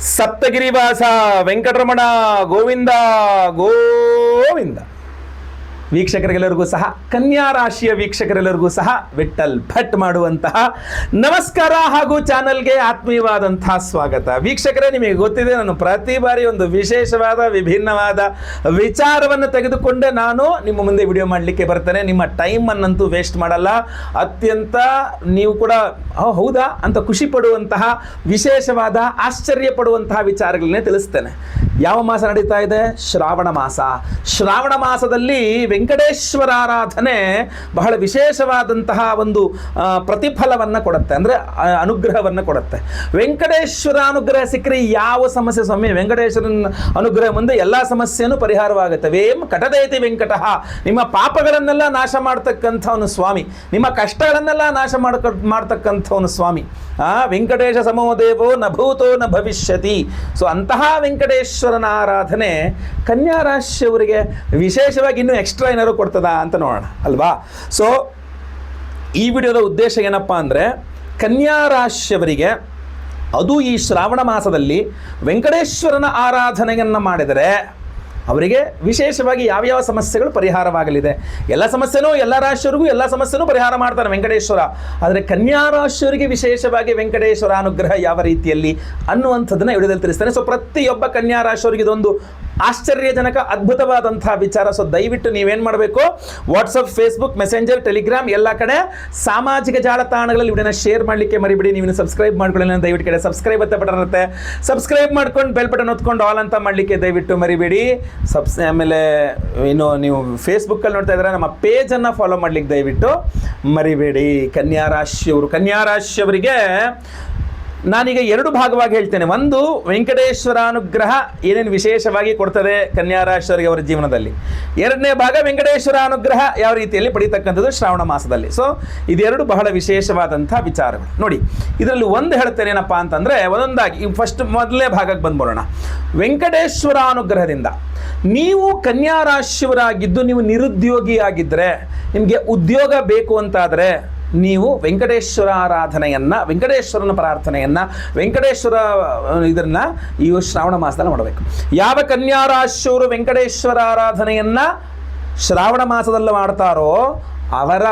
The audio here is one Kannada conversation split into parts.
సప్తగిరివాస వెంకటరమణ గోవింద గోవింద. ವೀಕ್ಷಕರಿಗೆಲ್ಲರಿಗೂ ಸಹ, ಕನ್ಯಾ ರಾಶಿಯ ವೀಕ್ಷಕರೆಲ್ಲರಿಗೂ ಸಹ ವಿಠಲ್ ಭಟ್ ಮಾಡುವಂತಹ ನಮಸ್ಕಾರ ಹಾಗೂ ಚಾನಲ್ಗೆ ಆತ್ಮೀಯವಾದಂತಹ ಸ್ವಾಗತ. ವೀಕ್ಷಕರೇ, ನಿಮಗೆ ಗೊತ್ತಿದೆ, ನಾನು ಪ್ರತಿ ಬಾರಿ ಒಂದು ವಿಶೇಷವಾದ, ವಿಭಿನ್ನವಾದ ವಿಚಾರವನ್ನು ತೆಗೆದುಕೊಂಡೆ. ನಾನು ನಿಮ್ಮ ಮುಂದೆ ವಿಡಿಯೋ ಮಾಡಲಿಕ್ಕೆ ಬರ್ತೇನೆ. ನಿಮ್ಮ ಟೈಮನ್ನಂತೂ ವೇಸ್ಟ್ ಮಾಡಲ್ಲ. ಅತ್ಯಂತ ನೀವು ಕೂಡ ಹೌದಾ? ಅಂತ ಖುಷಿ ಪಡುವಂತಹ, ವಿಶೇಷವಾದ, ಆಶ್ಚರ್ಯ ಪಡುವಂತಹ ವಿಚಾರಗಳನ್ನೇ ತಿಳಿಸ್ತೇನೆ. ಯಾವ ಮಾಸ ನಡೀತಾ ಇದೆ? ಶ್ರಾವಣ ಮಾಸ. ಶ್ರಾವಣ ಮಾಸದಲ್ಲಿ ವೆಂಕಟೇಶ್ವರ ಆರಾಧನೆ ಬಹಳ ವಿಶೇಷವಾದಂತಹ ಒಂದು ಪ್ರತಿಫಲವನ್ನು ಕೊಡುತ್ತೆ. ಅಂದರೆ ಅನುಗ್ರಹವನ್ನು ಕೊಡುತ್ತೆ. ವೆಂಕಟೇಶ್ವರ ಅನುಗ್ರಹ ಸಿಕ್ಕರೆ ಯಾವ ಸಮಸ್ಯೆ? ಸ್ವಾಮಿ, ವೆಂಕಟೇಶ್ವರನ ಅನುಗ್ರಹ ಮುಂದೆ ಎಲ್ಲ ಸಮಸ್ಯೆನೂ ಪರಿಹಾರವಾಗುತ್ತೆ. ವೇಮ್ ಕಟದೇತಿ ವೆಂಕಟ. ನಿಮ್ಮ ಪಾಪಗಳನ್ನೆಲ್ಲ ನಾಶ ಮಾಡ್ತಕ್ಕಂಥವನು ಸ್ವಾಮಿ. ನಿಮ್ಮ ಕಷ್ಟಗಳನ್ನೆಲ್ಲ ನಾಶ ಮಾಡ್ಕ, ಮಾಡ್ತಕ್ಕಂಥವನು ಸ್ವಾಮಿ. ಆ, ವೆಂಕಟೇಶ ಸಮೋ ದೇವೋ ನ ಭೂತೋ ನ ಭವಿಷ್ಯತಿ. ಸೊ ಅಂತಹ ವೆಂಕಟೇಶ್ವರನ ಆರಾಧನೆ ಕನ್ಯಾ ರಾಶಿಯವರಿಗೆ ವಿಶೇಷವಾಗಿ ಇನ್ನೂ ಎಕ್ಸ್ಟ್ರಾ ಏನಾದ್ರು ಕೊಡ್ತದ ಅಂತ ನೋಡೋಣ, ಅಲ್ವಾ? ಸೊ ಈ ವಿಡಿಯೋದ ಉದ್ದೇಶ ಏನಪ್ಪ ಅಂದರೆ ಕನ್ಯಾ ರಾಶಿಯವರಿಗೆ ಅದು ಈ ಶ್ರಾವಣ ಮಾಸದಲ್ಲಿ ವೆಂಕಟೇಶ್ವರನ ಆರಾಧನೆಯನ್ನು ಮಾಡಿದರೆ ಅವರಿಗೆ ವಿಶೇಷವಾಗಿ ಯಾವ್ಯಾವ ಸಮಸ್ಯೆಗಳು ಪರಿಹಾರವಾಗಲಿದೆ. ಎಲ್ಲ ಸಮಸ್ಯೆನೂ ಎಲ್ಲ ರಾಶಿಯವರಿಗೂ ಎಲ್ಲ ಸಮಸ್ಯೆನೂ ಪರಿಹಾರ ಮಾಡ್ತಾರೆ ವೆಂಕಟೇಶ್ವರ. ಆದರೆ ಕನ್ಯಾ ರಾಶಿಯವರಿಗೆ ವಿಶೇಷವಾಗಿ ವೆಂಕಟೇಶ್ವರ ಅನುಗ್ರಹ ಯಾವ ರೀತಿಯಲ್ಲಿ ಅನ್ನುವಂಥದ್ದನ್ನು ವಿಡಿಯೋದಲ್ಲಿ ತಿಳಿಸ್ತಾನೆ. ಸೊ ಪ್ರತಿಯೊಬ್ಬ ಕನ್ಯಾ ರಾಶಿಯವರಿಗೆ ಇದೊಂದು ಆಶ್ಚರ್ಯಜನಕ ಅದ್ಭುತವಾದಂತಹ ವಿಚಾರ. ಸೊ ದಯವಿಟ್ಟು ನೀವೇನು ಮಾಡಬೇಕು? ವಾಟ್ಸಪ್ ಫೇಸ್ಬುಕ್ ಮೆಸೆಂಜರ್ ಟೆಲಿಗ್ರಾಮ್ ಎಲ್ಲ ಕಡೆ ಸಾಮಾಜಿಕ ಜಾಲತಾಣಗಳಲ್ಲಿ ಇವನ್ನ ಶೇರ್ ಮಾಡಲಿಕ್ಕೆ ಮರಿಬಿಡಿ. ನೀವು ಸಬ್ಸ್ಕ್ರೈಬ್ ಮಾಡ್ಕೊಳ್ಳಿ ದಯವಿಟ್ಟು ಕಡೆ ಸಬ್ಸ್ಕ್ರೈಬ್ ಅಂತ ಬಟನ್ ಇರುತ್ತೆ. ಸಬ್ಸ್ಕ್ರೈಬ್ ಮಾಡ್ಕೊಂಡು ಬೆಲ್ ಬಟನ್ ಹೊತ್ಕೊಂಡು ಆಲ್ ಅಂತ ಮಾಡಲಿಕ್ಕೆ ದಯವಿಟ್ಟು ಮರಿಬೇಡಿ. ಸಬ್ಸ್ ಆಮೇಲೆ ಇನ್ನು ನೀವು ಫೇಸ್ಬುಕ್ಕಲ್ಲಿ ನೋಡ್ತಾ ಇದ್ರೆ ನಮ್ಮ ಪೇಜನ್ನು ಫಾಲೋ ಮಾಡ್ಲಿಕ್ಕೆ ದಯವಿಟ್ಟು ಮರಿಬೇಡಿ. ಕನ್ಯಾ ರಾಶಿಯವರು, ಕನ್ಯಾ ರಾಶಿಯವರಿಗೆ ನಾನೀಗ ಎರಡು ಭಾಗವಾಗಿ ಹೇಳ್ತೇನೆ. ಒಂದು ವೆಂಕಟೇಶ್ವರ ಅನುಗ್ರಹ ಏನೇನು ವಿಶೇಷವಾಗಿ ಕೊಡ್ತದೆ ಕನ್ಯಾರಾಶ್ವರಿಗೆ ಅವರ ಜೀವನದಲ್ಲಿ? ಎರಡನೇ ಭಾಗ ವೆಂಕಟೇಶ್ವರ ಅನುಗ್ರಹ ಯಾವ ರೀತಿಯಲ್ಲಿ ಪಡೀತಕ್ಕಂಥದ್ದು ಶ್ರಾವಣ ಮಾಸದಲ್ಲಿ. ಸೊ ಇದೆರಡು ಬಹಳ ವಿಶೇಷವಾದಂಥ ವಿಚಾರಗಳು. ನೋಡಿ, ಇದರಲ್ಲಿ ಒಂದು ಹೇಳ್ತೇನೆ ಏನಪ್ಪ ಅಂತಂದರೆ, ಒಂದೊಂದಾಗಿ ಫಸ್ಟ್ ಮೊದಲನೇ ಭಾಗಕ್ಕೆ ಬಂದ್ಬಿಡೋಣ. ವೆಂಕಟೇಶ್ವರ ಅನುಗ್ರಹದಿಂದ ನೀವು ಕನ್ಯಾರಾಶಿಯವರಾಗಿದ್ದು, ನೀವು ನಿರುದ್ಯೋಗಿಯಾಗಿದ್ದರೆ ನಿಮಗೆ ಉದ್ಯೋಗ ಬೇಕು ಅಂತಾದರೆ ನೀವು ವೆಂಕಟೇಶ್ವರ ಆರಾಧನೆಯನ್ನು, ವೆಂಕಟೇಶ್ವರನ ಪ್ರಾರ್ಥನೆಯನ್ನು, ವೆಂಕಟೇಶ್ವರ ಇದನ್ನು ಈ ಶ್ರಾವಣ ಮಾಸದಲ್ಲಿ ಮಾಡಬೇಕು. ಯಾವ ಕನ್ಯಾರಾಶೂರು ರಾಶಿಯವರು ವೆಂಕಟೇಶ್ವರ ಆರಾಧನೆಯನ್ನು ಶ್ರಾವಣ ಮಾಸದಲ್ಲಿ ಮಾಡ್ತಾರೋ ಅವರ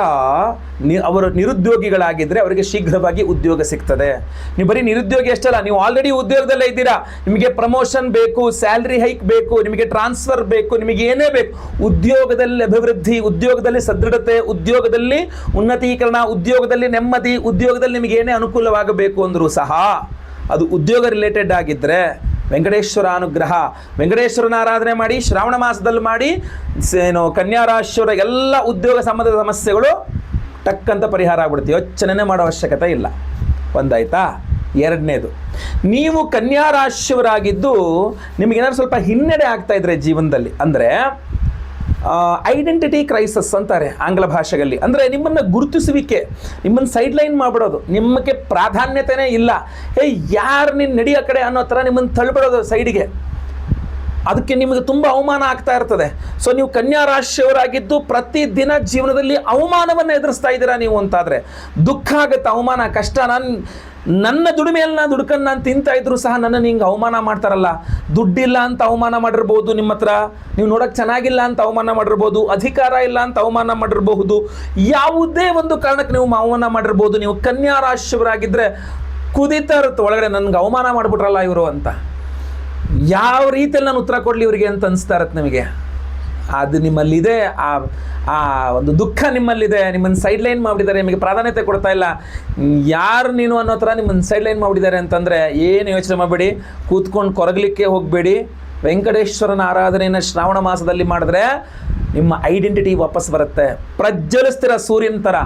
ನಿ, ಅವರು ನಿರುದ್ಯೋಗಿಗಳಾಗಿದ್ದರೆ ಅವರಿಗೆ ಶೀಘ್ರವಾಗಿ ಉದ್ಯೋಗ ಸಿಗ್ತದೆ. ನೀವು ಬರೀ ನಿರುದ್ಯೋಗಿ ಅಷ್ಟಲ್ಲ, ನೀವು ಆಲ್ರೆಡಿ ಉದ್ಯೋಗದಲ್ಲೇ ಇದ್ದೀರಾ. ನಿಮಗೆ ಪ್ರಮೋಷನ್ ಬೇಕು ಸ್ಯಾಲ್ರಿ ಹೈಕ್ ಬೇಕು, ನಿಮಗೆ ಟ್ರಾನ್ಸ್ಫರ್ ಬೇಕು, ನಿಮಗೆ ಏನೇ ಬೇಕು. ಉದ್ಯೋಗದಲ್ಲಿ ಅಭಿವೃದ್ಧಿ, ಉದ್ಯೋಗದಲ್ಲಿ ಸದೃಢತೆ, ಉದ್ಯೋಗದಲ್ಲಿ ಉನ್ನತೀಕರಣ, ಉದ್ಯೋಗದಲ್ಲಿ ನೆಮ್ಮದಿ, ಉದ್ಯೋಗದಲ್ಲಿ ನಿಮಗೆ ಏನೇ ಅನುಕೂಲವಾಗಬೇಕು ಅಂದರೂ ಸಹ ಅದು ಉದ್ಯೋಗ ರಿಲೇಟೆಡ್ ಆಗಿದ್ದರೆ ವೆಂಕಟೇಶ್ವರ ಅನುಗ್ರಹ. ವೆಂಕಟೇಶ್ವರನ ಆರಾಧನೆ ಮಾಡಿ, ಶ್ರಾವಣ ಮಾಸದಲ್ಲಿ ಮಾಡಿ ಏನು ಕನ್ಯಾರಾಶ್ವರ ಎಲ್ಲ ಉದ್ಯೋಗ ಸಂಬಂಧದ ಸಮಸ್ಯೆಗಳು ಟಕ್ಕಂತ ಪರಿಹಾರ ಆಗ್ಬಿಡುತ್ತೆ. ಯೋಚನೆ ಮಾಡೋ ಅವಶ್ಯಕತೆ ಇಲ್ಲ. ಒಂದಾಯ್ತಾ? ಎರಡನೇದು. ನೀವು ಕನ್ಯಾರಾಶ್ಯವರಾಗಿದ್ದು ನಿಮಗೇನಾದ್ರು ಸ್ವಲ್ಪ ಹಿನ್ನಡೆ ಆಗ್ತಾ ಇದ್ರೆ ಜೀವನದಲ್ಲಿ. ಅಂದರೆ ಐಡೆಂಟಿಟಿ ಕ್ರೈಸಸ್ ಅಂತಾರೆ ಆಂಗ್ಲ ಭಾಷೆಯಲ್ಲಿ. ಅಂದರೆ ನಿಮ್ಮನ್ನು ಗುರುತಿಸುವಿಕೆ, ನಿಮ್ಮನ್ನು ಸೈಡ್ ಲೈನ್ ಮಾಡಿಬಿಡೋದು ನಿಮಗೆ ಪ್ರಾಧಾನ್ಯತೆಯೇ ಇಲ್ಲ. ಏ ಯಾರು ನೀನು ನಡಿಯೋ ಕಡೆ ಅನ್ನೋ ಥರ ನಿಮ್ಮನ್ನು ತಳ್ಬಿಡೋದು ಸೈಡಿಗೆ ಅದಕ್ಕೆ ನಿಮಗೆ ತುಂಬ ಅವಮಾನ ಆಗ್ತಾ ಇರ್ತದೆ. ಸೊ ನೀವು ಕನ್ಯಾ ರಾಶಿಯವರಾಗಿದ್ದು ಪ್ರತಿದಿನ ಜೀವನದಲ್ಲಿ ಅವಮಾನವನ್ನು ಎದುರಿಸ್ತಾ ಇದ್ದೀರಾ ನೀವು ಅಂತಾದರೆ, ದುಃಖ ಆಗುತ್ತೆ, ಅವಮಾನ, ಕಷ್ಟ. ನಾನು ನನ್ನ ದುಡಿಮೆಯಲ್ಲಿ ನಾನು ದುಡ್ಕೊಂಡು ನಾನು ತಿಂತಾ ಇದ್ರು ಸಹ ನನ್ನ ಹಿಂಗೆ ಅವಮಾನ ಮಾಡ್ತಾರಲ್ಲ, ದುಡ್ಡಿಲ್ಲ ಅಂತ ಅವಮಾನ ಮಾಡಿರ್ಬೋದು ನಿಮ್ಮ ಹತ್ರ. ನೀವು ನೋಡೋಕೆ ಚೆನ್ನಾಗಿಲ್ಲ ಅಂತ ಅವಮಾನ ಮಾಡಿರ್ಬೋದು, ಅಧಿಕಾರ ಇಲ್ಲ ಅಂತ ಅವಮಾನ ಮಾಡಿರಬಹುದು. ಯಾವುದೇ ಒಂದು ಕಾರಣಕ್ಕೆ ನೀವು ಅವಮಾನ ಮಾಡಿರ್ಬೋದು. ನೀವು ಕನ್ಯಾ ರಾಶಿಯವರಾಗಿದ್ದರೆ ಕುದೀತಾ ಇರುತ್ತೆ, ಒಳಗಡೆ ನನಗೆ ಅವಮಾನ ಮಾಡಿಬಿಟ್ರಲ್ಲ ಇವರು ಅಂತ. ಯಾವ ರೀತಿಯಲ್ಲಿ ನಾನು ಉತ್ತರ ಕೊಡಲಿ ಇವರಿಗೆ ಅಂತ ಅನಿಸ್ತಾ ಇರತ್ತೆ ನಿಮಗೆ? ಅದು ನಿಮ್ಮಲ್ಲಿದೆ, ಆ ಆ ಒಂದು ದುಃಖ ನಿಮ್ಮಲ್ಲಿದೆ, ನಿಮ್ಮನ್ನು ಸೈಡ್ ಲೈನ್ ಮಾಡಿಬಿಟ್ಟಿದ್ದಾರೆ, ನಿಮಗೆ ಪ್ರಾಧಾನ್ಯತೆ ಕೊಡ್ತಾ ಇಲ್ಲ. ಯಾರು ನೀನು ಅನ್ನೋ ಥರ ನಿಮ್ಮನ್ನು ಸೈಡ್ ಲೈನ್ ಮಾಡಿಬಿಟ್ಟಿದ್ದಾರೆ ಅಂತಂದರೆ ಏನು ಯೋಚನೆ ಮಾಡಬೇಡಿ, ಕೂತ್ಕೊಂಡು ಕೊರಗಲಿಕ್ಕೆ ಹೋಗಬೇಡಿ. ವೆಂಕಟೇಶ್ವರನ ಆರಾಧನೆಯನ್ನು ಶ್ರಾವಣ ಮಾಸದಲ್ಲಿ ಮಾಡಿದ್ರೆ ನಿಮ್ಮ ಐಡೆಂಟಿಟಿ ವಾಪಸ್ ಬರುತ್ತೆ. ಪ್ರಜ್ವಲಿಸ್ತಿರ ಸೂರ್ಯನ ಥರ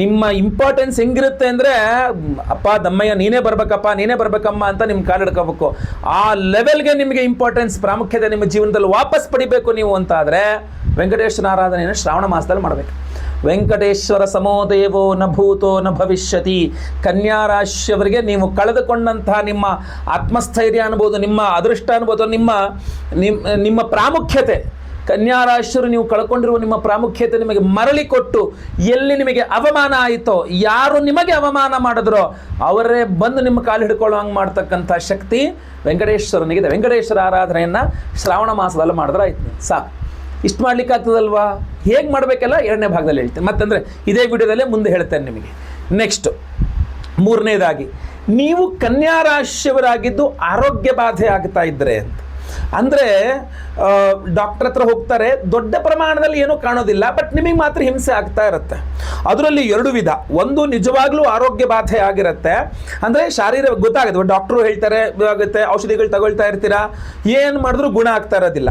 ನಿಮ್ಮ ಇಂಪಾರ್ಟೆನ್ಸ್ ಹೆಂಗಿರುತ್ತೆ ಅಂದರೆ, ಅಪ್ಪ ದಮ್ಮಯ್ಯ, ನೀನೇ ಬರಬೇಕಪ್ಪ, ನೀನೇ ಬರ್ಬೇಕಮ್ಮ ಅಂತ ನಿಮ್ಮ ಕಾಲಿಡ್ಕೋಬೇಕು ಆ ಲೆವೆಲ್ಗೆ ನಿಮಗೆ ಇಂಪಾರ್ಟೆನ್ಸ್ ಪ್ರಾಮುಖ್ಯತೆ ನಿಮ್ಮ ಜೀವನದಲ್ಲಿ ವಾಪಸ್ ಪಡಿಬೇಕು ನೀವು ಅಂತ ಆದರೆ ವೆಂಕಟೇಶ್ವರ ಆರಾಧನೆಯನ್ನು ಶ್ರಾವಣ ಮಾಸದಲ್ಲಿ ಮಾಡಬೇಕು. ವೆಂಕಟೇಶ್ವರ ಸಮೋದೇವೋ ನ ಭೂತೋ ನ ಭವಿಷ್ಯತಿ. ಕನ್ಯಾ ರಾಶಿಯವರಿಗೆ ನೀವು ಕಳೆದುಕೊಂಡಂತಹ ನಿಮ್ಮ ಆತ್ಮಸ್ಥೈರ್ಯ ಅನ್ಬೋದು, ನಿಮ್ಮ ಅದೃಷ್ಟ ಅನ್ಬೋದು, ನಿಮ್ಮ ನಿಮ್ಮ ನಿಮ್ಮ ಪ್ರಾಮುಖ್ಯತೆ. ಕನ್ಯಾ ರಾಶಿಯರು ನೀವು ಕಳ್ಕೊಂಡಿರುವ ನಿಮ್ಮ ಪ್ರಾಮುಖ್ಯತೆ ನಿಮಗೆ ಮರಳಿ ಕೊಟ್ಟು ಎಲ್ಲಿ ನಿಮಗೆ ಅವಮಾನ ಆಯಿತೋ, ಯಾರು ನಿಮಗೆ ಅವಮಾನ ಮಾಡಿದ್ರೋ, ಅವರೇ ಬಂದು ನಿಮ್ಮ ಕಾಲು ಹಿಡ್ಕೊಳ್ಳೋ ಹಂಗೆ ಮಾಡ್ತಕ್ಕಂಥ ಶಕ್ತಿ ವೆಂಕಟೇಶ್ವರನಿಗಿದೆ. ವೆಂಕಟೇಶ್ವರ ಆರಾಧನೆಯನ್ನು ಶ್ರಾವಣ ಮಾಸದಲ್ಲಿ ಮಾಡಿದ್ರೆ ಆಯ್ತು. ಸಾಕು. ಇಷ್ಟು ಮಾಡ್ಲಿಕ್ಕೆ ಆಗ್ತದಲ್ವಾ ಹೇಗೆ ಮಾಡಬೇಕಲ್ಲ? ಎರಡನೇ ಭಾಗದಲ್ಲಿ ಹೇಳ್ತೇನೆ. ಮತ್ತಂದರೆ ಇದೇ ವಿಡಿಯೋದಲ್ಲೇ ಮುಂದೆ ಹೇಳ್ತೇನೆ ನಿಮಗೆ. ನೆಕ್ಸ್ಟ್ ಮೂರನೇದಾಗಿ, ನೀವು ಕನ್ಯಾ ರಾಶಿಯವರಾಗಿದ್ದು ಆರೋಗ್ಯ ಬಾಧೆ ಆಗ್ತಾ ಇದ್ದರೆ ಅಂತ. ಅಂದರೆ ಡಾಕ್ಟರ್ ಹತ್ರ ಹೋಗ್ತಾರೆ, ದೊಡ್ಡ ಪ್ರಮಾಣದಲ್ಲಿ ಏನೂ ಕಾಣೋದಿಲ್ಲ ಬಟ್ ನಿಮಗೆ ಮಾತ್ರ ಹಿಂಸೆ ಆಗ್ತಾ ಇರುತ್ತೆ. ಅದರಲ್ಲಿ ಎರಡು ವಿಧ. ಒಂದು ನಿಜವಾಗ್ಲೂ ಆರೋಗ್ಯ ಬಾಧೆ ಆಗಿರುತ್ತೆ. ಅಂದರೆ ಶಾರೀರ, ಗೊತ್ತಾಗುತ್ತೆ ಡಾಕ್ಟ್ರು ಹೇಳ್ತಾರೆ, ಆಗುತ್ತೆ, ಔಷಧಿಗಳು ತಗೊಳ್ತಾ ಇರ್ತೀರಾ? ಏನು ಮಾಡಿದ್ರು ಗುಣ ಆಗ್ತಾ ಇರೋದಿಲ್ಲ.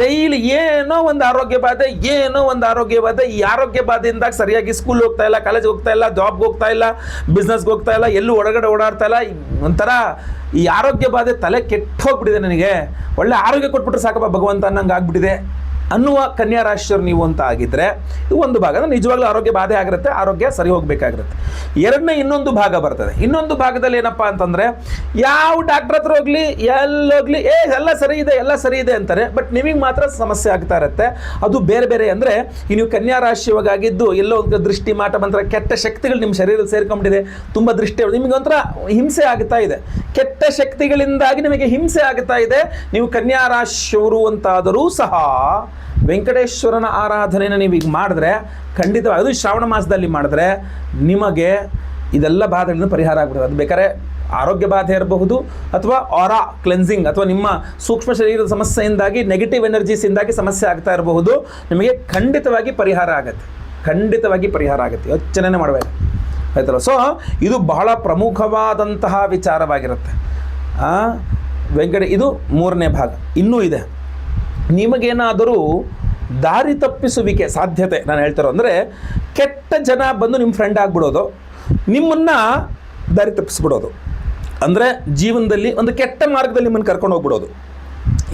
ಡೈಲಿ ಏನೋ ಒಂದು ಆರೋಗ್ಯ ಬಾಧೆ, ಏನೋ ಒಂದು ಆರೋಗ್ಯ ಬಾಧೆ, ಈ ಆರೋಗ್ಯ ಬಾಧೆಯಿಂದ ಸರಿಯಾಗಿ ಸ್ಕೂಲ್ ಹೋಗ್ತಾ ಇಲ್ಲ ಕಾಲೇಜ್ ಹೋಗ್ತಾ ಇಲ್ಲ ಜಾಬ್ಗೆ ಹೋಗ್ತಾ ಇಲ್ಲ ಬಿಸ್ನೆಸ್ಗೆ ಹೋಗ್ತಾ ಇಲ್ಲ, ಎಲ್ಲೂ ಒಳಗಡೆ ಓಡಾಡ್ತಾ ಇಲ್ಲ, ಒಂಥರ ಈ ಆರೋಗ್ಯ ಬಾಧೆ ತಲೆ ಕೆಟ್ಟು ಹೋಗ್ಬಿಟ್ಟಿದೆ ನನಗೆ. ಒಳ್ಳೆ ಆರೋಗ್ಯ ಕೊಟ್ಬಿಟ್ರೆ ಸಾಕಪ್ಪ ಭಗವಂತ ಅನ್ನಂಗೆ ಆಗ್ಬಿಟ್ಟಿದೆ ಅನ್ನುವ ಕನ್ಯಾ ರಾಶಿಯವರು ನೀವು ಅಂತ ಆಗಿದ್ರೆ, ಇದು ಒಂದು ಭಾಗ. ಅಂದ್ರೆ ನಿಜವಾಗ್ಲೂ ಆರೋಗ್ಯ ಬಾಧೆ ಆಗಿರುತ್ತೆ, ಆರೋಗ್ಯ ಸರಿ ಹೋಗಬೇಕಾಗಿರುತ್ತೆ. ಎರಡನೇ ಇನ್ನೊಂದು ಭಾಗ ಬರ್ತದೆ. ಇನ್ನೊಂದು ಭಾಗದಲ್ಲಿ ಏನಪ್ಪ ಅಂತಂದ್ರೆ, ಯಾವ ಡಾಕ್ಟರ್ ಹತ್ರ ಹೋಗ್ಲಿ ಎಲ್ಲೋಗ್ಲಿ ಏ, ಎಲ್ಲ ಸರಿ ಇದೆ, ಎಲ್ಲ ಸರಿ ಇದೆ ಅಂತಾರೆ. ಬಟ್ ನಿಮಗೆ ಮಾತ್ರ ಸಮಸ್ಯೆ ಆಗ್ತಾ ಇರುತ್ತೆ. ಅದು ಬೇರೆ ಬೇರೆ ಅಂದರೆ ನೀವು ಕನ್ಯಾ ರಾಶಿಯವಾಗಿದ್ದು ಎಲ್ಲೋ ಒಂದು ದೃಷ್ಟಿ, ಮಾಟ, ಮಂತ್ರ, ಕೆಟ್ಟ ಶಕ್ತಿಗಳು ನಿಮ್ಮ ಶರೀರದಲ್ಲಿ ಸೇರ್ಕೊಂಡಿದೆ ತುಂಬ ದೃಷ್ಟಿ ನಿಮಗೆ ಒಂಥರ ಹಿಂಸೆ ಆಗ್ತಾ ಇದೆ. ಕೆಟ್ಟ ಶಕ್ತಿಗಳಿಂದಾಗಿ ನಿಮಗೆ ಹಿಂಸೆ ಆಗ್ತಾ ಇದೆ. ನೀವು ಕನ್ಯಾ ರಾಶಿಯವರು ಅಂತಾದರೂ ಸಹ ವೆಂಕಟೇಶ್ವರನ ಆರಾಧನೆಯನ್ನು ನೀವು ಈಗ ಮಾಡಿದ್ರೆ ಖಂಡಿತವಾಗಿ ಅದು ಶ್ರಾವಣ ಮಾಸದಲ್ಲಿ ಮಾಡಿದ್ರೆ ನಿಮಗೆ ಇದೆಲ್ಲ ಬಾಧೆಗಳನ್ನು ಪರಿಹಾರ ಆಗ್ಬಿಡುತ್ತೆ. ಅದು ಬೇಕಾದ್ರೆ ಆರೋಗ್ಯ ಬಾಧೆ ಇರಬಹುದು ಅಥವಾ ಆರಾ ಕ್ಲೆನ್ಸಿಂಗ್ ಅಥವಾ ನಿಮ್ಮ ಸೂಕ್ಷ್ಮ ಶರೀರದ ಸಮಸ್ಯೆಯಿಂದಾಗಿ ನೆಗೆಟಿವ್ ಎನರ್ಜೀಸಿಂದಾಗಿ ಸಮಸ್ಯೆ ಆಗ್ತಾ ಇರಬಹುದು. ನಿಮಗೆ ಖಂಡಿತವಾಗಿ ಪರಿಹಾರ ಆಗುತ್ತೆ. ಖಂಡಿತವಾಗಿ ಪರಿಹಾರ ಆಗುತ್ತೆ. ಯೋಚನೆ ಮಾಡಬೇಕು ಆಯ್ತಲ್ಲ? ಸೊ ಇದು ಬಹಳ ಪ್ರಮುಖವಾದಂತಹ ವಿಚಾರವಾಗಿರುತ್ತೆ. ವೆಂಕಟ, ಇದು ಮೂರನೇ ಭಾಗ. ಇನ್ನೂ ಇದೆ. ನಿಮಗೇನಾದರೂ ದಾರಿ ತಪ್ಪಿಸುವಿಕೆ ಸಾಧ್ಯತೆ ನಾನು ಹೇಳ್ತಾರೋ ಅಂದರೆ ಕೆಟ್ಟ ಜನ ಬಂದು ನಿಮ್ಮ ಫ್ರೆಂಡ್ ಆಗಿಬಿಡೋದು, ನಿಮ್ಮನ್ನು ದಾರಿ ತಪ್ಪಿಸ್ಬಿಡೋದು. ಅಂದರೆ ಜೀವನದಲ್ಲಿ ಒಂದು ಕೆಟ್ಟ ಮಾರ್ಗದಲ್ಲಿ ನಿಮ್ಮನ್ನು ಕರ್ಕೊಂಡು ಹೋಗ್ಬಿಡೋದು.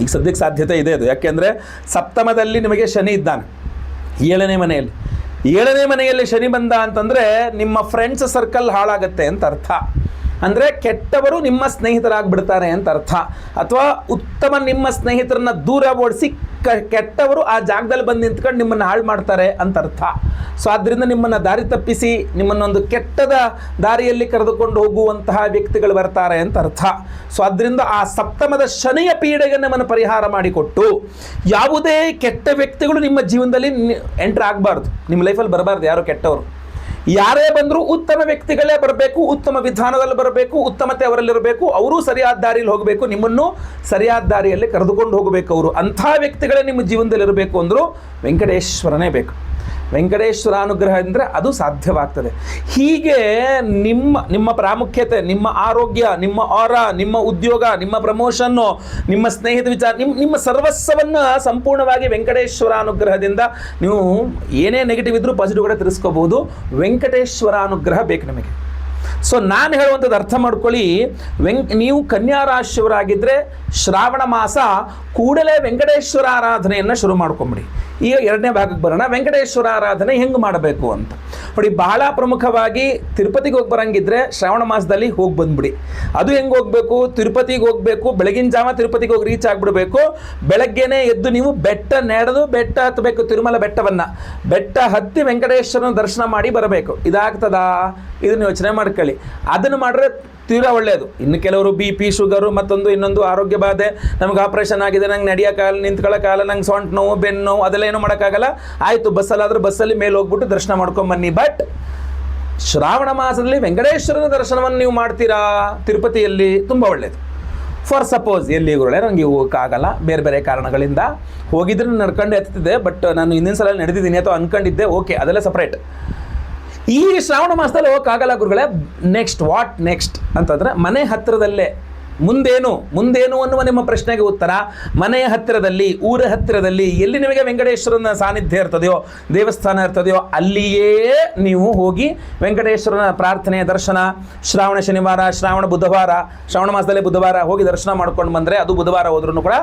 ಈಗ ಸದ್ಯಕ್ಕೆ ಸಾಧ್ಯತೆ ಇದೆ ಅದು. ಯಾಕೆಂದರೆ ಸಪ್ತಮದಲ್ಲಿ ನಿಮಗೆ ಶನಿ ಇದ್ದಾನೆ. ಏಳನೇ ಮನೆಯಲ್ಲಿ. ಏಳನೇ ಮನೆಯಲ್ಲಿ ಶನಿ ಬಂದ ಅಂತಂದರೆ ನಿಮ್ಮ ಫ್ರೆಂಡ್ಸ್ ಸರ್ಕಲ್ ಹಾಳಾಗತ್ತೆ ಅಂತ ಅರ್ಥ. ಅಂದರೆ ಕೆಟ್ಟವರು ನಿಮ್ಮ ಸ್ನೇಹಿತರಾಗ್ಬಿಡ್ತಾರೆ ಅಂತ ಅರ್ಥ. ಅಥವಾ ಉತ್ತಮ ನಿಮ್ಮ ಸ್ನೇಹಿತರನ್ನ ದೂರ ಓಡಿಸಿ ಕ, ಕೆಟ್ಟವರು ಆ ಜಾಗದಲ್ಲಿ ಬಂದು ನಿಂತ್ಕೊಂಡು ನಿಮ್ಮನ್ನು ಹಾಳು ಮಾಡ್ತಾರೆ ಅಂತ ಅರ್ಥ. ಸೊ ಆದ್ದರಿಂದ ನಿಮ್ಮನ್ನು ದಾರಿ ತಪ್ಪಿಸಿ, ನಿಮ್ಮನ್ನೊಂದು ಕೆಟ್ಟದ ದಾರಿಯಲ್ಲಿ ಕರೆದುಕೊಂಡು ಹೋಗುವಂತಹ ವ್ಯಕ್ತಿಗಳು ಬರ್ತಾರೆ ಅಂತ ಅರ್ಥ. ಸೊ ಅದರಿಂದ ಆ ಸಪ್ತಮದ ಶನಿಯ ಪೀಡೆಗೆ ನಿಮ್ಮನ್ನು ಪರಿಹಾರ ಮಾಡಿಕೊಟ್ಟು, ಯಾವುದೇ ಕೆಟ್ಟ ವ್ಯಕ್ತಿಗಳು ನಿಮ್ಮ ಜೀವನದಲ್ಲಿ ಎಂಟ್ರ್ ಆಗಬಾರ್ದು. ನಿಮ್ಮ ಲೈಫಲ್ಲಿ ಬರಬಾರ್ದು ಯಾರು ಕೆಟ್ಟವರು. ಯಾರೇ ಬಂದರೂ ಉತ್ತಮ ವ್ಯಕ್ತಿಗಳೇ ಬರಬೇಕು, ಉತ್ತಮ ವಿಧಾನದಲ್ಲಿ ಬರಬೇಕು, ಉತ್ತಮತೆ ಅವರಲ್ಲಿರಬೇಕು, ಅವರು ಸರಿಯಾದ ದಾರಿಯಲ್ಲಿ ಹೋಗಬೇಕು, ನಿಮ್ಮನ್ನು ಸರಿಯಾದ ದಾರಿಯಲ್ಲಿ ಕರೆದುಕೊಂಡು ಹೋಗಬೇಕು ಅವರು. ಅಂಥ ವ್ಯಕ್ತಿಗಳೇ ನಿಮ್ಮ ಜೀವನದಲ್ಲಿ ಇರಬೇಕು ಅಂದರೂ ವೆಂಕಟೇಶ್ವರನೇ ಬೇಕು. ವೆಂಕಟೇಶ್ವರ ಅನುಗ್ರಹ ಅಂದರೆ ಅದು ಸಾಧ್ಯವಾಗ್ತದೆ. ಹೀಗೆ ನಿಮ್ಮ ನಿಮ್ಮ ಪ್ರಾಮುಖ್ಯತೆ, ನಿಮ್ಮ ಆರೋಗ್ಯ, ನಿಮ್ಮ ಆರ ನಿಮ್ಮ ಉದ್ಯೋಗ, ನಿಮ್ಮ ಪ್ರಮೋಷನ್ನು ನಿಮ್ಮ ಸ್ನೇಹಿತ ವಿಚಾರ ನಿಮ್ಮ ನಿಮ್ಮ ಸರ್ವಸ್ವವನ್ನು ಸಂಪೂರ್ಣವಾಗಿ ವೆಂಕಟೇಶ್ವರ ಅನುಗ್ರಹದಿಂದ ನೀವು ಏನೇ ನೆಗೆಟಿವ್ ಇದ್ದರೂ ಪಾಸಿಟಿವ್ ಕೂಡ ತಿರ್ಸ್ಕೋಬಹುದು ವೆಂಕಟೇಶ್ವರ ಅನುಗ್ರಹ ಬೇಕು ನಿಮಗೆ. ಸೊ ನಾನು ಹೇಳುವಂಥದ್ದು ಅರ್ಥ ಮಾಡ್ಕೊಳ್ಳಿ. ವೆಂಕ್, ನೀವು ಕನ್ಯಾ ರಾಶಿಯವರಾಗಿದ್ದರೆ ಶ್ರಾವಣ ಮಾಸ ಕೂಡಲೇ ವೆಂಕಟೇಶ್ವರ ಆರಾಧನೆಯನ್ನು ಶುರು ಮಾಡ್ಕೊಂಬಿಡಿ. ಈಗ ಎರಡನೇ ಭಾಗಕ್ಕೆ ಬರೋಣ. ವೆಂಕಟೇಶ್ವರ ಆರಾಧನೆ ಹೆಂಗೆ ಮಾಡಬೇಕು ಅಂತ. ನೋಡಿ, ಬಹಳ ಪ್ರಮುಖವಾಗಿ ತಿರುಪತಿಗೆ ಹೋಗಿ ಬರಂಗಿದ್ರೆ ಶ್ರಾವಣ ಮಾಸದಲ್ಲಿ ಹೋಗಿ ಬಂದ್ಬಿಡಿ. ಅದು ಹೆಂಗೆ ಹೋಗಬೇಕು? ತಿರುಪತಿಗೆ ಹೋಗಬೇಕು, ಬೆಳಗಿನ ಜಾವ ತಿರುಪತಿಗೆ ಹೋಗಿ ರೀಚ್ ಆಗಿಬಿಡಬೇಕು. ಬೆಳಗ್ಗೆನೇ ಎದ್ದು ನೀವು ಬೆಟ್ಟ ನೆಡೆದು ಬೆಟ್ಟ ಹತ್ತಬೇಕು, ತಿರುಮಲ ಬೆಟ್ಟವನ್ನು. ಬೆಟ್ಟ ಹತ್ತಿ ವೆಂಕಟೇಶ್ವರನ ದರ್ಶನ ಮಾಡಿ ಬರಬೇಕು. ಇದಾಗ್ತದಾ? ಇದನ್ನು ಯೋಚನೆ ಮಾಡ್ಕೊಳ್ಳಿ. ಅದನ್ನು ಮಾಡಿದ್ರೆ ತೀರಾ ಒಳ್ಳೆಯದು ಇನ್ನು ಕೆಲವರು ಬಿ ಪಿ ಶುಗರು ಮತ್ತೊಂದು ಇನ್ನೊಂದು ಆರೋಗ್ಯ ಬಾಧೆ. ನಮಗೆ ಆಪ್ರೇಷನ್ ಆಗಿದೆ, ನಂಗೆ ನಡೆಯೋಕ್ಕಾಗಲ್ಲ ಕಾಲ ನಂಗೆ ಸೊಂಟ ನೋವು, ಬೆನ್ನು ನೋವು, ಅದೆಲ್ಲ ಏನು ಮಾಡೋಕ್ಕಾಗಲ್ಲ. ಆಯಿತು, ಬಸ್ಸಲ್ಲಾದರೂ ಬಸ್ಸಲ್ಲಿ ಮೇಲೆ ಹೋಗ್ಬಿಟ್ಟು ದರ್ಶನ ಮಾಡ್ಕೊಂಬನ್ನಿ ಬಟ್ ಶ್ರಾವಣ ಮಾಸದಲ್ಲಿ ವೆಂಕಟೇಶ್ವರನ ದರ್ಶನವನ್ನು ನೀವು ಮಾಡ್ತೀರಾ? ತಿರುಪತಿಯಲ್ಲಿ ತುಂಬ ಒಳ್ಳೆಯದು ಫಾರ್ ಸಪೋಸ್ ಎಲ್ಲಿ ಗುರುಳೆ ನನಗೆ ಹೋಗೋಕ್ಕಾಗಲ್ಲ. ಬೇರೆ ಬೇರೆ ಕಾರಣಗಳಿಂದ ಹೋಗಿದ್ರೆ ನಡ್ಕೊಂಡು ಎತ್ತಿದೆ ಬಟ್ ನಾನು ಹಿಂದಿನ ಸಲ ನಡೆದಿದ್ದೀನಿ ಅಥವಾ ಅನ್ಕೊಂಡಿದ್ದೆ ಓಕೆ ಅದೆಲ್ಲ ಸಪ್ರೇಟ್ ಈ ಶ್ರಾವಣ ಮಾಸದಲ್ಲಿ ಹೋಗೋಕ್ಕಾಗಲ್ಲ ಗುರುಗಳೇ. ನೆಕ್ಸ್ಟ್ ವಾಟ್ ನೆಕ್ಸ್ಟ್ ಅಂತಂದ್ರೆ ಮನೆ ಹತ್ತಿರದಲ್ಲೇ ಮುಂದೇನು ಮುಂದೇನು ಅನ್ನುವ ನಿಮ್ಮ ಪ್ರಶ್ನೆಗೆ ಉತ್ತರ. ಮನೆಯ ಹತ್ತಿರದಲ್ಲಿ, ಊರ ಹತ್ತಿರದಲ್ಲಿ ಎಲ್ಲಿ ನಿಮಗೆ ವೆಂಕಟೇಶ್ವರನ ಸಾನ್ನಿಧ್ಯ ಇರ್ತದೆಯೋ, ದೇವಸ್ಥಾನ ಇರ್ತದೆಯೋ, ಅಲ್ಲಿಯೇ ನೀವು ಹೋಗಿ ವೆಂಕಟೇಶ್ವರನ ಪ್ರಾರ್ಥನೆ, ದರ್ಶನ, ಶ್ರಾವಣ ಶನಿವಾರ, ಶ್ರಾವಣ ಬುಧವಾರ, ಶ್ರಾವಣ ಮಾಸದಲ್ಲಿ ಬುಧವಾರ ಹೋಗಿ ದರ್ಶನ ಮಾಡ್ಕೊಂಡು ಬಂದರೆ ಅದು ಬುಧವಾರ ಹೋದ್ರೂ ಕೂಡ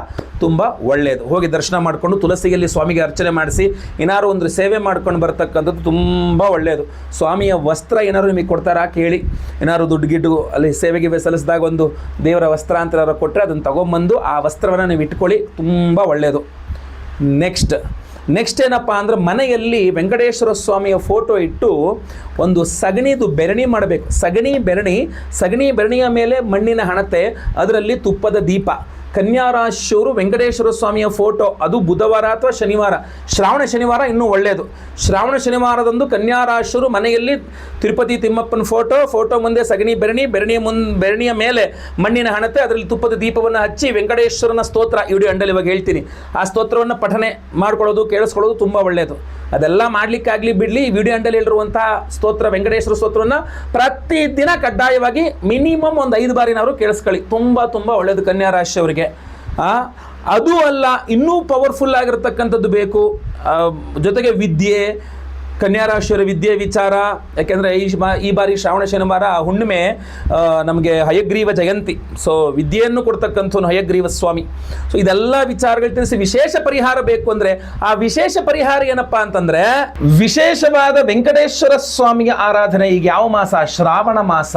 ತುಂಬ ಒಳ್ಳೆಯದು ಹೋಗಿ ದರ್ಶನ ಮಾಡಿಕೊಂಡು ತುಳಸಿಯಲ್ಲಿ ಸ್ವಾಮಿಗೆ ಅರ್ಚನೆ ಮಾಡಿಸಿ, ಏನಾದ್ರು ಒಂದು ಸೇವೆ ಮಾಡ್ಕೊಂಡು ಬರ್ತಕ್ಕಂಥದ್ದು ತುಂಬ ಒಳ್ಳೆಯದು ಸ್ವಾಮಿಯ ವಸ್ತ್ರ ಏನಾದ್ರು ನಿಮಗೆ ಕೊಡ್ತಾರಾ ಕೇಳಿ. ಏನಾದ್ರು ದುಡ್ಡು ಗಿಡ್ಡು ಅಲ್ಲಿ ಸೇವೆಗೆ ಸಲ್ಲಿಸಿದಾಗ ಒಂದು ದೇವರ ವಸ್ತ್ರ ಅಂತ ಏನಾದ್ರು ಕೊಟ್ಟರೆ ಅದನ್ನು ತೊಗೊಂಬಂದು ಆ ವಸ್ತ್ರವನ್ನು ನೀವು ಇಟ್ಕೊಳ್ಳಿ, ತುಂಬ ಒಳ್ಳೆಯದು ನೆಕ್ಸ್ಟ್ ನೆಕ್ಸ್ಟ್ ಏನಪ್ಪ ಅಂದ್ರೆ ಮನೆಯಲ್ಲಿ ವೆಂಕಟೇಶ್ವರ ಸ್ವಾಮಿಯ ಫೋಟೋ ಇಟ್ಟು ಒಂದು ಸಗಣಿದು ಬೆರಣಿ ಮಾಡಬೇಕು. ಸಗಣಿ ಬೆರಣಿ, ಸಗಣಿ ಬೆರಣಿಯ ಮೇಲೆ ಮಣ್ಣಿನ ಹಣತೆ, ಅದರಲ್ಲಿ ತುಪ್ಪದ ದೀಪ. ಕನ್ಯಾರಾಶಿಯವರು ವೆಂಕಟೇಶ್ವರ ಸ್ವಾಮಿಯ ಫೋಟೋ. ಅದು ಬುಧವಾರ ಅಥವಾ ಶನಿವಾರ? ಶ್ರಾವಣ ಶನಿವಾರ ಇನ್ನೂ ಒಳ್ಳೆಯದು ಶ್ರಾವಣ ಶನಿವಾರದಂದು ಕನ್ಯಾರಾಶಿಯವರು ಮನೆಯಲ್ಲಿ ತಿರುಪತಿ ತಿಮ್ಮಪ್ಪನ ಫೋಟೋ ಫೋಟೋ ಮುಂದೆ ಸಗಣಿ ಬೆರಣಿ, ಬೆರಣಿಯ ಮುನ್, ಬೆರಣಿಯ ಮೇಲೆ ಮಣ್ಣಿನ ಹಣತೆ, ಅದರಲ್ಲಿ ತುಪ್ಪದ ದೀಪವನ್ನು ಹಚ್ಚಿ ವೆಂಕಟೇಶ್ವರನ ಸ್ತೋತ್ರ ಇಡೀ ಅಂಡಲ್ಲಿ ಇವಾಗ ಹೇಳ್ತೀನಿ. ಆ ಸ್ತೋತ್ರವನ್ನು ಪಠನೆ ಮಾಡ್ಕೊಳ್ಳೋದು, ಕೇಳಿಸ್ಕೊಳ್ಳೋದು ತುಂಬ ಒಳ್ಳೆಯದು ಅದೆಲ್ಲ ಮಾಡಲಿಕ್ಕಾಗಲಿ ಬಿಡಲಿ ವಿಡಿಯೋ ಅಂಡಲ್ಲಿ ಹೇಳಿರುವಂತಹ ಸ್ತೋತ್ರ, ವೆಂಕಟೇಶ್ವರ ಸ್ತೋತ್ರವನ್ನು ಪ್ರತಿದಿನ ಕಡ್ಡಾಯವಾಗಿ ಮಿನಿಮಮ್ ಒಂದು ಐದು ಬಾರಿನಾದ್ರು ಕೇಳಿಸ್ಕೊಳ್ಳಿ. ತುಂಬ ತುಂಬ ಒಳ್ಳೆಯದು ಕನ್ಯಾ ರಾಶಿಯವರಿಗೆ ಆ, ಅದು ಅಲ್ಲ ಇನ್ನೂ ಪವರ್ಫುಲ್ ಆಗಿರತಕ್ಕಂಥದ್ದು ಬೇಕು. ಜೊತೆಗೆ ವಿದ್ಯೆ ಕನ್ಯಾ ರಾಶಿಯವರ ವಿದ್ಯೆ ವಿಚಾರ, ಯಾಕೆಂದರೆ ಈ ಈ ಬಾರಿ ಶ್ರಾವಣ ಶನಿವಾರ ಹುಣ್ಣಿಮೆ ನಮಗೆ ಹಯಗ್ರೀವ ಜಯಂತಿ. ಸೊ ವಿದ್ಯೆಯನ್ನು ಕೊಡ್ತಕ್ಕಂಥವ್ನು ಹಯಗ್ರೀವ ಸ್ವಾಮಿ. ಸೊ ಇದೆಲ್ಲ ವಿಚಾರಗಳು ತಿಳಿಸಿ ವಿಶೇಷ ಪರಿಹಾರ ಬೇಕು ಅಂದರೆ, ಆ ವಿಶೇಷ ಪರಿಹಾರ ಏನಪ್ಪ ಅಂತಂದರೆ, ವಿಶೇಷವಾದ ವೆಂಕಟೇಶ್ವರ ಸ್ವಾಮಿಯ ಆರಾಧನೆ. ಈಗ ಯಾವ ಮಾಸ? ಶ್ರಾವಣ ಮಾಸ.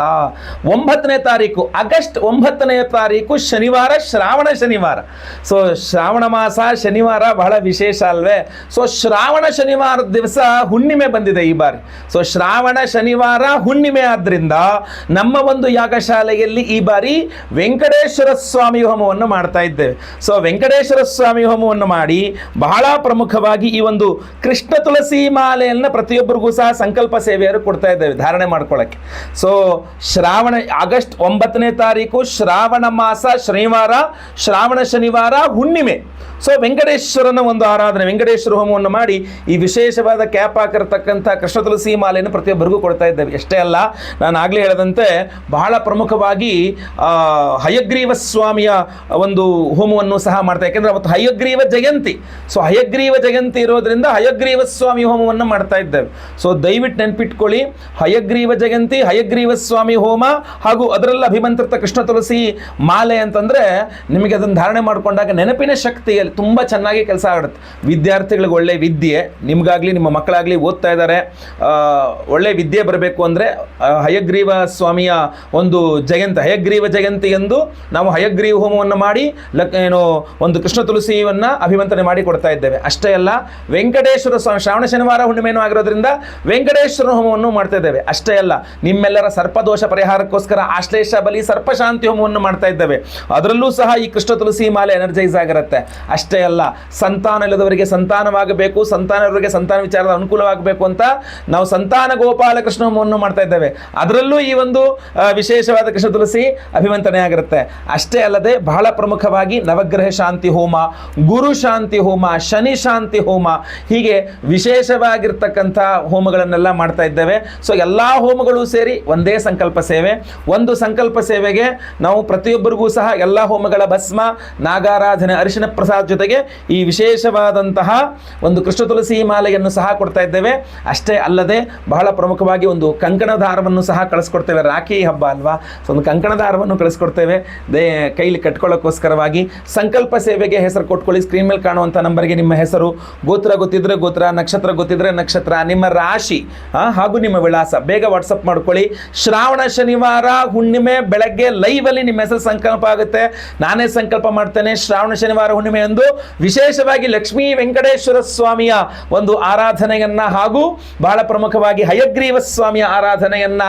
ಒಂಬತ್ತನೇ ತಾರೀಕು, ಆಗಸ್ಟ್ ಒಂಬತ್ತನೇ ತಾರೀಕು ಶನಿವಾರ, ಶ್ರಾವಣ ಶನಿವಾರ. ಸೊ ಶ್ರಾವಣ ಮಾಸ ಶನಿವಾರ ಬಹಳ ವಿಶೇಷ ಅಲ್ವೇ? ಸೊ ಶ್ರಾವಣ ಶನಿವಾರದ ದಿವಸ ಹುಣ್ಣಿಮೆ ಬಂದಿದೆ ಈ ಬಾರಿ. ಸೊ ಶ್ರಾವಣ, ಶನಿವಾರ ಹುಣ್ಣಿಮೆ ಆದ್ರಿಂದ ನಮ್ಮ ಒಂದು ಯಾಗಶಾಲೆಯಲ್ಲಿ ಈ ಬಾರಿ ವೆಂಕಟೇಶ್ವರ ಸ್ವಾಮಿ ಹೋಮವನ್ನು ಮಾಡ್ತಾ ಇದ್ದೇವೆ. ಸೊ ವೆಂಕಟೇಶ್ವರ ಸ್ವಾಮಿ ಹೋಮವನ್ನು ಮಾಡಿ ಬಹಳ ಪ್ರಮುಖವಾಗಿ ಈ ಒಂದು ಕೃಷ್ಣ ತುಳಸಿ ಮಾಲೆಯನ್ನು ಪ್ರತಿಯೊಬ್ಬರಿಗೂ ಸಹ ಸಂಕಲ್ಪ ಸೇವೆಯನ್ನು ಕೊಡ್ತಾ ಇದ್ದೇವೆ, ಧಾರಣೆ ಮಾಡ್ಕೊಳ್ಳೋಕ್ಕೆ ಸೊ ಶ್ರಾವಣ, ಆಗಸ್ಟ್ ಒಂಬತ್ತನೇ ತಾರೀಕು ಶ್ರಾವಣ ಮಾಸ, ಶನಿವಾರ, ಶ್ರಾವಣ, ಶನಿವಾರ, ಹುಣ್ಣಿಮೆ. ಸೊ ವೆಂಕಟೇಶ್ವರನ ಒಂದು ಆರಾಧನೆ, ವೆಂಕಟೇಶ್ವರ ಹೋಮವನ್ನು ಮಾಡಿ ಈ ವಿಶೇಷವಾದ ಕ್ಯಾಪ್ ಹಾಕಿರತಕ್ಕಂಥ ಕೃಷ್ಣ ತುಳಸಿ ಮಾಲೆಯನ್ನು ಪ್ರತಿಯೊಬ್ಬರಿಗೂ ಕೊಡ್ತಾ ಇದ್ದೇವೆ. ಎಷ್ಟೇ ಅಲ್ಲ, ನಾನು ಆಗಲೇ ಹೇಳದಂತೆ ಬಹಳ ಪ್ರಮುಖವಾಗಿ ಹಯಗ್ರೀವ ಸ್ವಾಮಿಯ ಒಂದು ಹೋಮವನ್ನು ಸಹ ಮಾಡ್ತಾ, ಯಾಕೆಂದ್ರೆ ಅವತ್ತು ಹಯಗ್ರೀವ ಜಯಂತಿ. ಸೊ, ಹಯಗ್ರೀವ ಜಯಂತಿ ಇರೋದ್ರಿಂದ ಹಯಗ್ರೀವ ಸ್ವಾಮಿ ಹೋಮವನ್ನು ಮಾಡ್ತಾ ಇದ್ದೇವೆ. ಸೊ, ದಯವಿಟ್ಟು ನೆನ್ಪಿಟ್ಕೊಳ್ಳಿ, ಹಯಗ್ರೀವ ಜಯಂತಿ, ಹಯಗ್ರೀವ ಸ್ವಾಮಿ ಹೋಮ ಹಾಗೂ ಅದರಲ್ಲಿ ಅಭಿಮಂತ್ರಿತ ಕೃಷ್ಣ ತುಳಸಿ ಮಾಲೆ ಅಂತಂದ್ರೆ ನಿಮಗೆ ಅದನ್ನು ಧಾರಣೆ ಮಾಡಿಕೊಂಡಾಗ ನೆನಪಿನ ಶಕ್ತಿಯಲ್ಲಿ ತುಂಬ ಚೆನ್ನಾಗಿ ಕೆಲಸ ಆಗುತ್ತೆ. ವಿದ್ಯಾರ್ಥಿಗಳಿಗೆ ಒಳ್ಳೆ ವಿದ್ಯೆ, ನಿಮಗಾಗಲಿ, ನಿಮ್ಮ ಮಕ್ಕಳಾಗಲಿ ಓದ್ತಾ ಇದ್ದಾರೆ. ಒಳ್ಳೆ ವಿದ್ಯೆ ಬರಬೇಕು ಅಂದರೆ ಹಯಗ್ರೀವ ಸ್ವಾಮಿಯ ಒಂದು ಜಯಂತಿ, ಹಯಗ್ರೀವ ಜಯಂತಿ ಎಂದು ನಾವು ಹಯಗ್ರೀವ ಹೋಮವನ್ನು ಮಾಡಿ, ಲಕ್, ಏನು, ಒಂದು ಕೃಷ್ಣ ತುಳಸಿಯನ್ನು ಅಭಿಮಂತನೆ ಮಾಡಿ ಕೊಡ್ತಾ ಇದ್ದೇವೆ. ಅಷ್ಟೇ ಅಲ್ಲ, ವೆಂಕಟೇಶ್ವರ ಸ್ವಾಮಿ, ಶ್ರಾವಣ ಶನಿವಾರ ಹುಣ್ಣಿಮೆಯನ್ನು ಆಗಿರೋದ್ರಿಂದ ವೆಂಕಟೇಶ್ವರ ಹೋಮವನ್ನು ಮಾಡ್ತಾ ಇದ್ದೇವೆ. ಅಷ್ಟೇ ಅಲ್ಲ, ನಿಮ್ಮೆಲ್ಲರ ಸರ್ಪದೋಷ ಪರಿಹಾರಕ್ಕೋಸ್ಕರ ಆಶ್ಲೇಷ ಬಲಿ ಸರ್ಪಶಾಂತಿ ಹೋಮವನ್ನು ಮಾಡ್ತಾ ಇದ್ದೇವೆ. ಅದರಲ್ಲೂ ಸಹ ಈ ಕೃಷ್ಣ ತುಳಸಿ ಮಾಲೆ ಎನರ್ಜೈಸ್ ಆಗಿರುತ್ತೆ. ಅಷ್ಟೇ ಅಲ್ಲ, ಸಂತಾನ ಇಲ್ಲದವರಿಗೆ ಸಂತಾನವಾಗಬೇಕು ಸಂತಾನವರಿಗೆ ಸಂತಾನ ವಿಚಾರದ ಅನುಕೂಲವಾಗಬೇಕು ಅಂತ ನಾವು ಸಂತಾನ ಗೋಪಾಲ ಕೃಷ್ಣ ಹೋಮವನ್ನು ಮಾಡ್ತಾ ಇದ್ದೇವೆ. ಅದರಲ್ಲೂ ಈ ಒಂದು ವಿಶೇಷವಾದ ಕೃಷ್ಣ ತುಳಸಿ ಅಭಿವಂತನೆ ಆಗಿರುತ್ತೆ. ಅಷ್ಟೇ ಅಲ್ಲದೆ ಬಹಳ ಪ್ರಮುಖವಾಗಿ ನವಗ್ರಹ ಶಾಂತಿ ಹೋಮ, ಗುರು ಶಾಂತಿ ಹೋಮ, ಶನಿ ಶಾಂತಿ ಹೋಮ, ಹೀಗೆ ವಿಶೇಷವಾಗಿರ್ತಕ್ಕಂಥ ಹೋಮಗಳನ್ನೆಲ್ಲ ಮಾಡ್ತಾ ಇದ್ದೇವೆ. ಸೊ ಎಲ್ಲ ಹೋಮಗಳು ಸೇರಿ ಒಂದೇ ಸಂಕಲ್ಪ ಸೇವೆ. ಒಂದು ಸಂಕಲ್ಪ ಸೇವೆಗೆ ನಾವು ಪ್ರತಿಯೊಬ್ಬರಿಗೂ ಸಹ ಎಲ್ಲ ಹೋಮಗಳ ಭಸ್ಮ, ನಾಗಾರಾಧನೆ ಅರಿಶಿನ ಪ್ರಸಾದ ಜೊತೆಗೆ ಈ ವಿಶೇಷವಾದಂತಹ ಒಂದು ಕೃಷ್ಣ ತುಳಸಿ ಮಾಲೆಯನ್ನು ಸಹ ಕೊಡ್ತಾ ಇದ್ದೇವೆ. ಅಷ್ಟೇ ಅಲ್ಲದೆ ಬಹಳ ಪ್ರಮುಖವಾಗಿ ಒಂದು ಕಂಕಣ ದಾರವನ್ನು ಸಹ ಕಳಿಸ್ಕೊಡ್ತೇವೆ. ರಾಖಿ ಹಬ್ಬ ಅಲ್ವಾ? ಸೊ, ಒಂದು ಕಂಕಣ ದಾರವನ್ನು ಕಳಿಸ್ಕೊಡ್ತೇವೆ. ದೇ, ಕೈಲಿ ಕಟ್ಕೊಳ್ಳೋಕ್ಕೋಸ್ಕರವಾಗಿ ಸಂಕಲ್ಪ ಸೇವೆಗೆ ಹೆಸರು ಕೊಟ್ಕೊಳ್ಳಿ. ಸ್ಕ್ರೀನ್ ಮೇಲೆ ಕಾಣುವಂಥ ನಂಬರ್ಗೆ ನಿಮ್ಮ ಹೆಸರು. ಗೋತ್ರ ಗೊತ್ತಿದ್ರೆ ಗೋತ್ರ, ನಕ್ಷತ್ರ ಗೊತ್ತಿದ್ರೆ ನಕ್ಷತ್ರ. ನಿಮ್ಮ ರಾಶಿ ಹಾಗೂ ನಿಮ್ಮ ವಿಳಾಸ. ಬೇಗ ವಾಟ್ಸಪ್ ಮಾಡ್ಕೊಳ್ಳಿ. ಶ್ರಾವಣ, ಶನಿವಾರ, ಹುಣ್ಣಿಮೆ, ಬೆಳಗ್ಗೆ ಲೈವಲ್ಲಿ ನಿಮ್ಮ ಹೆಸರು ಸಂಕಲ್ಪ ಆಗುತ್ತೆ. ನಾನೇ ಸಂಕಲ್ಪ ಮಾಡ್ತೇನೆ. ಶ್ರಾವಣ, ಶನಿವಾರ, ಹುಣ್ಣಿಮೆ ಎಂದು ವಿಶೇಷವಾಗಿ ಲಕ್ಷ್ಮೀ ವೆಂಕಟೇಶ್ವರ ಸ್ವಾಮಿಯ ಒಂದು ಆರಾಧನೆಯನ್ನ ಹಾಗೂ ಬಹಳ ಪ್ರಮುಖವಾಗಿ ಹಯಗ್ರೀವ ಸ್ವಾಮಿಯ ಆರಾಧನೆಯನ್ನ,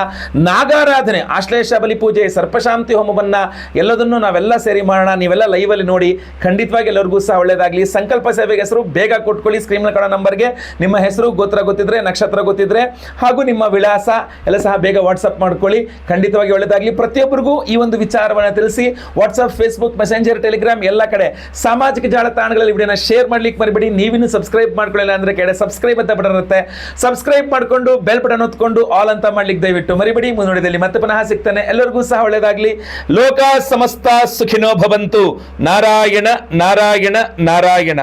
ನಾಗಾರಾಧನೆ, ಆಶ್ಲೇಷ ಬಲಿ ಪೂಜೆ, ಸರ್ಪಶಾಂತಿ ಹೋಮವನ್ನ ಎಲ್ಲದನ್ನು ನಾವೆಲ್ಲ ಸೇರಿ ಮಾಡೋಣ. ನೀವೆಲ್ಲ ಲೈವಲ್ಲಿ ನೋಡಿ, ಖಂಡಿತವಾಗಿ ಎಲ್ಲರಿಗೂ ಸಹ ಒಳ್ಳೇದಾಗಲಿ. ಸಂಕಲ್ಪ ಸೇವೆಗೆ ಹೆಸರು ಬೇಗ ಕೊಟ್ಕೊಳ್ಳಿ ಸ್ಕ್ರೀನ್ ಕಡ ನಂಬರ್ಗೆ ನಿಮ್ಮ ಹೆಸರು ಗೋತ್ರ ಗೊತ್ತಿದ್ರೆ, ನಕ್ಷತ್ರ ಗೊತ್ತಿದ್ರೆ, ಹಾಗೂ ನಿಮ್ಮ ವಿಳಾಸ, ಎಲ್ಲ ಸಹ ಬೇಗ ವಾಟ್ಸಪ್ ಮಾಡ್ಕೊಳ್ಳಿ. ಖಂಡಿತವಾಗಿ ಒಳ್ಳೇದಾಗಲಿ. ಪ್ರತಿಯೊಬ್ಬರಿಗೂ ಈ ಒಂದು ವಿಚಾರವನ್ನು ತಿಳಿಸಿ ವಾಟ್ಸಪ್ ಫೇಸ್ಬುಕ್ ಮೆಸೆಂಜರ್ ಟೆಲಿಗ್ರಾಮ್ ಎಲ್ಲ ಕಡೆ ಸಾಮಾಜಿಕ ಜಾಲತಾಣಗಳಲ್ಲಿ ವಿಡಿಯೋನ ಶೇರ್ ಮಾಡ್ಲಿಕ್ಕೆ ಮರಿಬೇಡಿ. ನೀವಿನ ಸಬ್ಸ್ಕ್ರೈಬ್ ಮಾಡ್ಕೊಳ್ಳಿಲ್ಲ ಅಂದ್ರೆ ಕೆಡೆ ಸಬ್ಸ್ಕ್ರೈಬ್ ಅಂತ ಬಟನ್ ಇರುತ್ತೆ ಸಬ್ಸ್ಕ್ರೈಬ್ ಮಾಡ್ಕೊಂಡು ಬೆಲ್ ಬಟನ್ ಹೊತ್ಕೊಂಡು ಆಲ್ ಅಂತ ಮಾಡ್ಲಿಕ್ಕೆ ದಯವಿಟ್ಟು ಮರಿಬೇಡಿ ಮುಂದುವರಿದಲ್ಲಿ ಮತ್ತೆ ಪುನಃ ಸಿಗ್ತಾನೆ ಎಲ್ಲರಿಗೂ ಸಹ ಒಳ್ಳೇದಾಗ್ಲಿ ಲೋಕ ಸಮಸ್ತ ಸುಖಿನೋ ಭವಂತು ನಾರಾಯಣ ನಾರಾಯಣ ನಾರಾಯಣ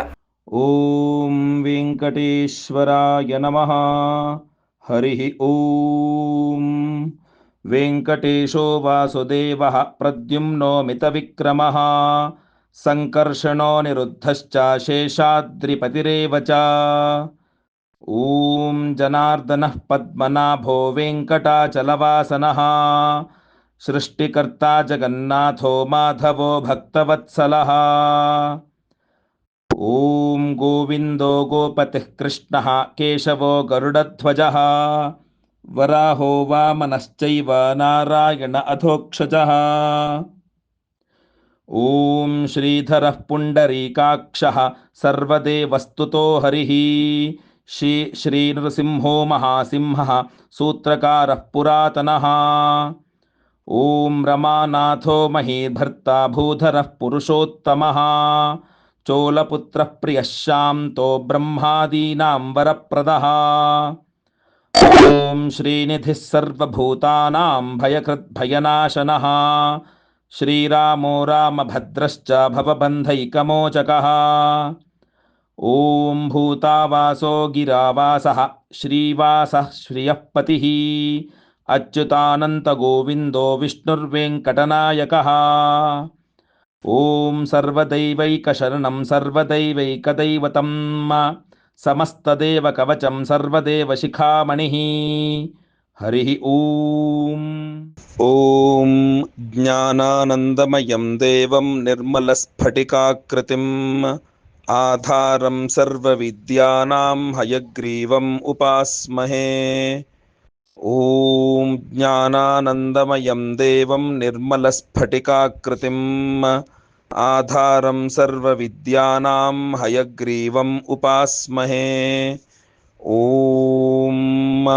ॐ वेङ्कटेश्वराय नमः हरिः ॐ वेङ्कटेशो वासुदेवः प्रद्युम्नो मितविक्रमः सङ्कर्षणो निरुद्धश्च शेषाद्रिपतिरेव च ॐ जनार्दनः पद्मनाभो वेङ्कटाचलवासनः, सृष्टिकर्ता जगन्नाथो माधवो भक्तवत्सलः। ॐ गोविन्दो गोपतिः कृष्णः केशवो गरुडध्वजः, वराहो वामनश्चैव नारायण अधोक्षजः। ॐ श्रीधरः पुण्डरीकाक्षः, सर्वदेवस्तुतो हरिः। श्री श्रीनृसिंहो महासिंहः सूत्रकारः पुरातनः। ॐ रमानाथो महीभर्ता भूधरः पुरुषोत्तमः। चोलपुत्रः प्रियः शान्तो ब्रह्मादीनां वरप्रदः ॐ श्रीनिधिः सर्वभूतानां भयकृद्भयनाशनः। श्रीरामो रामभद्रश्च भवबन्धैकमोचकः। ॐ भूतावासो गिरावासः श्रीवासः श्रियः पतिः अच्युतानन्तगोविन्दो विष्णुर्वेङ्कटनायकः। ॐ सर्वदैवैकशरणं सर्वदैवैकदैवतं। समस्तदेवकवचं सर्वदेवशिखामणिः। हरिः ॐ ज्ञानानन्दमयं देवं निर्मलस्फटिकाकृतिम् आधारं सर्वविद्यानां हयग्रीवम् उपास्महे। ॐ ज्ञानानन्दमयं देवं निर्मलस्फटिकाकृतिम्। आधारं सर्वविद्यानां हयग्रीवम् उपास्महे। ॐ